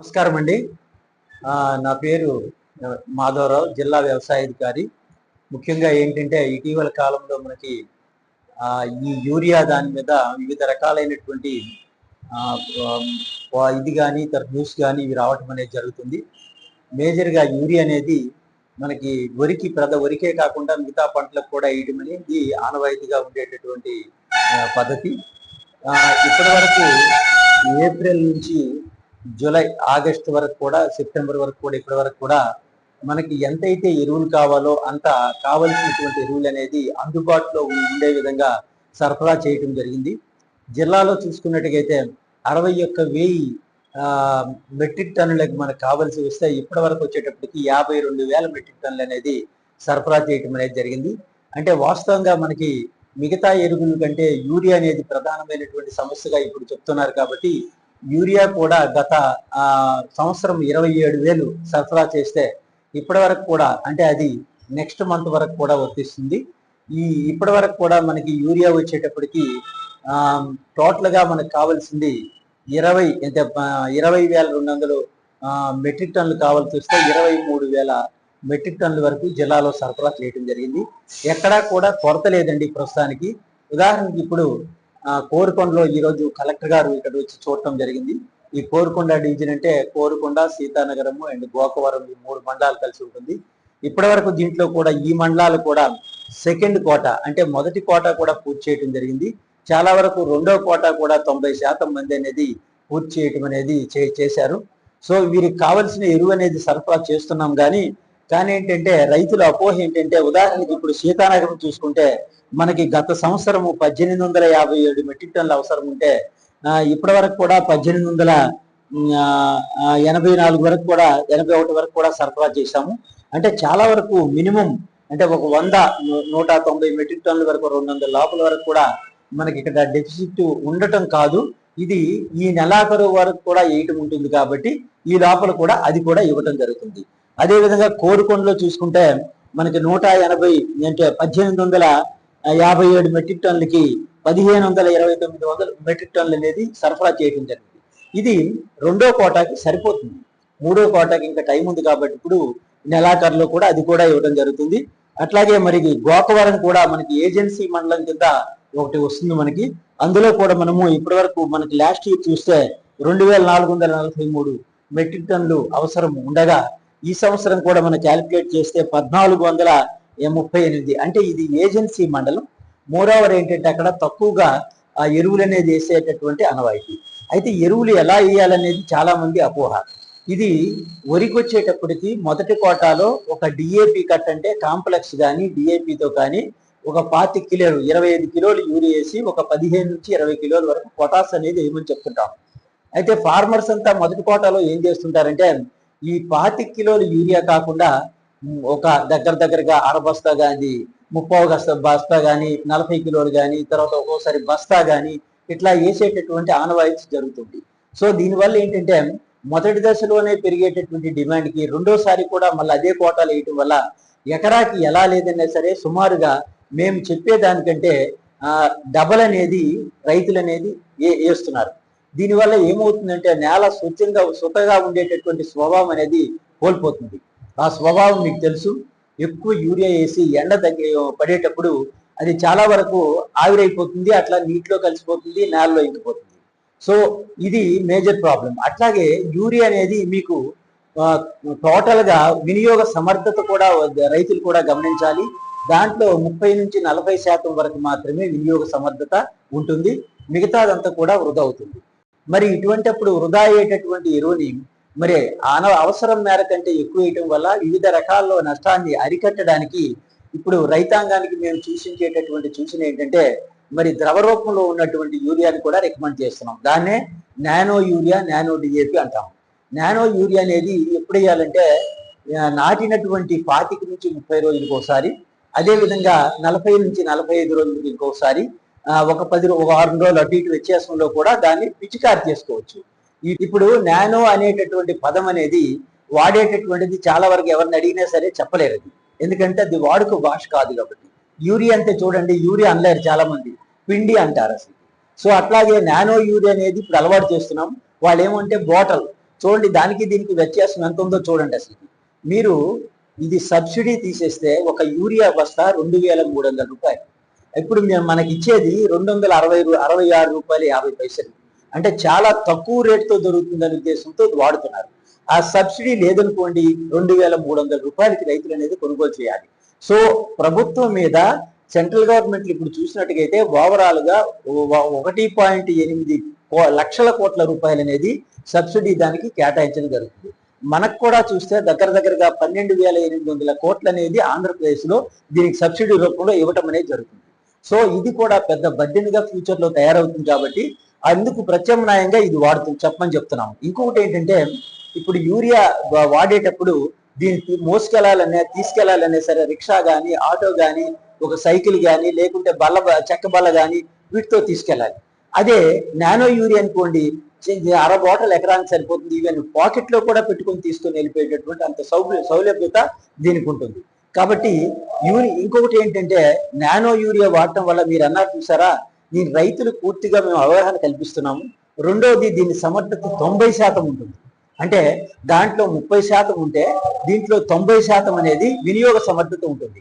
నమస్కారం అండి. నా పేరు మాధవరావు జిల్లా వ్యవసాయ అధికారి. ముఖ్యంగా ఏంటంటే ఇటీవల కాలంలో మనకి ఈ యూరియా దాని మీద వివిధ రకాలైనటువంటి ఇది కానీ తర్వాత న్యూస్ కానీ ఇవి రావటం అనేది జరుగుతుంది. మేజర్గా యూరియా అనేది మనకి వరికి ప్రద వరికే కాకుండా మిగతా పంటలకు కూడా వేయడం అనేది ఆనవాయితీగా ఉండేటటువంటి పద్ధతి. ఇప్పటివరకు ఇప్పటి వరకు ఏప్రిల్ నుంచి జూలై ఆగస్టు వరకు కూడా సెప్టెంబర్ వరకు కూడా ఇప్పటి వరకు కూడా మనకి ఎంతైతే ఎరువులు కావాలో అంత కావలసినటువంటి ఎరువులు అనేది అందుబాటులో ఉండే విధంగా సరఫరా చేయటం జరిగింది. జిల్లాలో చూసుకున్నట్టుగైతే అరవై ఒక్క వెయ్యి మెట్రిక్ టన్నులకు మనకు కావాల్సి వస్తే ఇప్పటి వరకు వచ్చేటప్పటికి యాభై రెండు వేల మెట్రిక్ టన్నులు అనేది సరఫరా చేయటం అనేది జరిగింది. అంటే వాస్తవంగా మనకి మిగతా ఎరువుల కంటే యూరియా అనేది ప్రధానమైనటువంటి సమస్యగా ఇప్పుడు చెప్తున్నారు కాబట్టి యూరియా కూడా గత సంవత్సరం ఇరవై ఏడు వేలు సరఫరా చేస్తే ఇప్పటి వరకు కూడా అంటే అది నెక్స్ట్ మంత్ వరకు కూడా వర్తిస్తుంది. ఈ ఇప్పటి వరకు కూడా మనకి యూరియా వచ్చేటప్పటికి టోటల్గా మనకు కావాల్సింది ఇరవై అంటే ఇరవై వేల రెండు వందలు మెట్రిక్ టన్నులు కావాల్సి వస్తే ఇరవై మూడు వేల మెట్రిక్ టన్నుల వరకు జిల్లాలో సరఫరా చేయడం జరిగింది. ఎక్కడా కూడా కొరత లేదండి ప్రస్తుతానికి. ఉదాహరణకి ఇప్పుడు కోరుకొండలో ఈరోజు కలెక్టర్ గారు ఇక్కడ వచ్చి చూడటం జరిగింది. ఈ కోరుకొండ డివిజన్ అంటే కోరుకొండ సీతానగరము అండ్ గోకవరం ఈ మూడు మండలాలు కలిసి ఉంటుంది. ఇప్పటి వరకు దీంట్లో కూడా ఈ మండలాలు కూడా సెకండ్ కోట అంటే మొదటి కోట కూడా పూర్తి చేయడం జరిగింది. చాలా వరకు రెండో కోట కూడా తొంభై శాతం మంది అనేది పూర్తి చేయటం అనేది చే- చేశారు. సో వీరికి కావలసిన ఎరువు అనేది సరఫరా చేస్తున్నాం కానీ కానీ ఏంటంటే రైతుల అపోహ ఏంటంటే ఉదాహరణకి ఇప్పుడు సీతానగరం చూసుకుంటే మనకి గత సంవత్సరము పద్దెనిమిది వందల యాభై ఏడు మెట్రిక్ టన్నుల అవసరం ఉంటే ఇప్పటి వరకు కూడా పద్దెనిమిది వందల ఎనభై నాలుగు వరకు కూడా ఎనభై ఒకటి వరకు కూడా సరఫరా చేశాము. అంటే చాలా వరకు మినిమం అంటే ఒక వంద నూట తొంభై మెట్రిక్ టన్నుల వరకు రెండు వందల లోపల వరకు కూడా మనకి ఇక్కడ డెఫిసిట్ ఉండటం కాదు. ఇది ఈ నెలాఖరు వరకు కూడా వేయటం ఉంటుంది కాబట్టి ఈ లోపల కూడా అది కూడా ఇవ్వటం జరుగుతుంది. అదేవిధంగా కోరుకొండలో చూసుకుంటే మనకి నూట ఎనభై అంటే పద్దెనిమిది వందల యాభై ఏడు మెట్రిక్ టన్నులకి పదిహేను వందల ఇరవై తొమ్మిది వందల మెట్రిక్ టన్నులు అనేది సరఫరా చేయడం జరిగింది. ఇది రెండో కోటాకి సరిపోతుంది. మూడో కోటాకి ఇంకా టైం ఉంది కాబట్టి ఇప్పుడు నెలాఖరులో కూడా అది కూడా ఇవ్వడం జరుగుతుంది. అట్లాగే మరి గోకవరం కూడా మనకి ఏజెన్సీ మండలం కింద ఒకటి వస్తుంది మనకి. అందులో కూడా మనము ఇప్పటి వరకు మనకి లాస్ట్ ఇయర్ చూస్తే రెండు వేల నాలుగు వందల నలభై మూడు మెట్రిక్ టన్నులు అవసరం ఉండగా ఈ సంవత్సరం కూడా మనం క్యాలిక్యులేట్ చేస్తే పద్నాలుగు వందల ముప్పై ఎనిమిది. అంటే ఇది ఏజెన్సీ మండలం. మోరోవర్ ఏంటంటే అక్కడ తక్కువగా ఆ ఎరువులు అనేది వేసేటటువంటి అనవాయితీ అయితే ఎరువులు ఎలా వేయాలనేది చాలా మంది అపోహ. ఇది వరికి వచ్చేటప్పటికి మొదటి కోటాలో ఒక డిఏపి కట్ అంటే కాంప్లెక్స్ కానీ డిఏపితో కానీ ఒక పాతి కిలోలు ఇరవై ఐదు కిలోలు యూరియా వేసి ఒక పదిహేను నుంచి ఇరవై కిలోల వరకు పొటాస్ అనేది వేయమని చెప్తుంటాం. అయితే ఫార్మర్స్ అంతా మొదటి కోటాలో ఏం చేస్తుంటారంటే ఈ పాతి కిలోలు యూరియా కాకుండా ఒక దగ్గర దగ్గరగా అరబస్తా కానీ ముప్పై బస్తా బస్తా కానీ నలభై కిలోలు కానీ తర్వాత ఒక్కోసారి బస్తా కానీ ఇట్లా వేసేటటువంటి ఆనవాయితీ జరుగుతుంది. సో దీనివల్ల ఏంటంటే మొదటి దశలోనే పెరిగేటటువంటి డిమాండ్కి రెండోసారి కూడా మళ్ళీ అదే కోటాలు వేయటం వల్ల ఎకరాకి ఎలా లేదన్నా సరే సుమారుగా మేము చెప్పేదానికంటే డబల్ అనేది రైతులు అనేది వేస్తున్నారు. దీనివల్ల ఏమవుతుందంటే నేల స్వచ్ఛంగా స్వతగా ఉండేటటువంటి స్వభావం అనేది కోల్పోతుంది. ఆ స్వభావం మీకు తెలుసు. ఎక్కువ యూరియా వేసి ఎండ తగ్గి పడేటప్పుడు అది చాలా వరకు ఆవిరైపోతుంది. అట్లా నీటిలో కలిసిపోతుంది నేలలో ఇంకిపోతుంది. సో ఇది మేజర్ ప్రాబ్లం అట్లాగే యూరియా అనేది మీకు టోటల్గా వినియోగ సమర్థత కూడా రైతులు కూడా గమనించాలి. దాంట్లో ముప్పై నుంచి నలభై శాతం వరకు మాత్రమే వినియోగ సమర్థత ఉంటుంది. మిగతాదంతా కూడా వృధా అవుతుంది. మరి ఇటువంటిప్పుడు వృధా అయ్యేటటువంటి ఎరువుని మరి ఆన అవసరం మేర కంటే ఎక్కువ వేయటం వల్ల వివిధ రకాల్లో నష్టాన్ని అరికట్టడానికి ఇప్పుడు రైతాంగానికి మేము సూచించేటటువంటి సూచన ఏంటంటే మరి ద్రవ రూపంలో ఉన్నటువంటి యూరియాని కూడా రికమెండ్ చేస్తున్నాం. దాన్నే నానో యూరియా నానో డిఏపి అంటాం. నానో యూరియా అనేది ఎప్పుడు వేయాలంటే నాటినటువంటి పాతిక నుంచి ముప్పై రోజులకు ఒకసారి అదే విధంగా నలభై నుంచి నలభై ఐదు రోజులకు ఇంకోసారి ఒక పది ఒక ఆరు రోజులు అటు ఇటు వ్యత్యాసంలో కూడా దాన్ని పిచికారి చేసుకోవచ్చు. ఇప్పుడు నానో అనేటటువంటి పదం అనేది వాడేటటువంటిది చాలా వరకు ఎవరిని అడిగినా సరే చెప్పలేరు అది. ఎందుకంటే అది వాడుక భాష కాదు కాబట్టి. యూరియా అంటే చూడండి యూరియా అనలేరు చాలా మంది పిండి అంటారు అసలు. సో అట్లాగే నానో యూరియా అనేది ఇప్పుడు అలవాటు చేస్తున్నాం. వాళ్ళు ఏమంటే బాటల్. చూడండి దానికి దీనికి వ్యత్యాసం ఎంత ఉందో చూడండి అసలు. మీరు ఇది సబ్సిడీ తీసేస్తే ఒక యూరియా బస్తా రెండు వేల మూడు వందల రూపాయలు. ఇప్పుడు మేము మనకి ఇచ్చేది రెండు వందల అరవై అరవై ఆరు రూపాయలు యాభై పైసలు. అంటే చాలా తక్కువ రేటుతో దొరుకుతుందనే ఉద్దేశంతో వాడుతున్నారు. ఆ సబ్సిడీ లేదనుకోండి రెండు వేల మూడు వందల రూపాయలకి రైతులు అనేది కొనుగోలు చేయాలి. సో ప్రభుత్వం మీద సెంట్రల్ గవర్నమెంట్ ఇప్పుడు చూసినట్టుగైతే ఓవరాల్గా ఒకటి పాయింట్ ఎనిమిది లక్షల కోట్ల రూపాయలు అనేది సబ్సిడీ దానికి కేటాయించడం జరుగుతుంది. మనకు కూడా చూస్తే దగ్గర దగ్గరగా పన్నెండు వేల ఎనిమిది వందల కోట్లు అనేది ఆంధ్రప్రదేశ్లో దీనికి సబ్సిడీ రూపంలో ఇవ్వటం అనేది జరుగుతుంది. సో ఇది కూడా పెద్ద బడ్డెనిగా ఫ్యూచర్లో తయారవుతుంది కాబట్టి అందుకు ప్రత్యామ్నాయంగా ఇది వాడుతుంది చెప్పమని చెప్తున్నాం ఇంకొకటి ఏంటంటే ఇప్పుడు యూరియా వాడేటప్పుడు దీన్ని మోసుకెళ్ళాలనే తీసుకెళ్ళాలనే సరే రిక్షా కానీ ఆటో కానీ ఒక సైకిల్ కానీ లేకుంటే బల్ల బ- చెక్క బల్ల కానీ వీటితో తీసుకెళ్ళాలి. అదే నానో యూరియా అనుకోండి అర బాటిల్ ఎకరానికి సరిపోతుంది. ఈవెన్ పాకెట్లో కూడా పెట్టుకొని తీసుకొని వెళ్ళిపోయేటటువంటి అంత సౌలభ్య సౌలభ్యత దీనికి ఉంటుంది. కాబట్టి యూరి ఇంకొకటి ఏంటంటే నానో యూరియా వాడటం వల్ల మీరు అన్నారు చూసారా దీని రైతులు పూర్తిగా మేము అవగాహన కల్పిస్తున్నాము. రెండోది దీని సమర్థత తొంభై శాతం ఉంటుంది. అంటే దాంట్లో ముప్పై శాతం ఉంటే దీంట్లో తొంభై శాతం అనేది వినియోగ సమర్థత ఉంటుంది.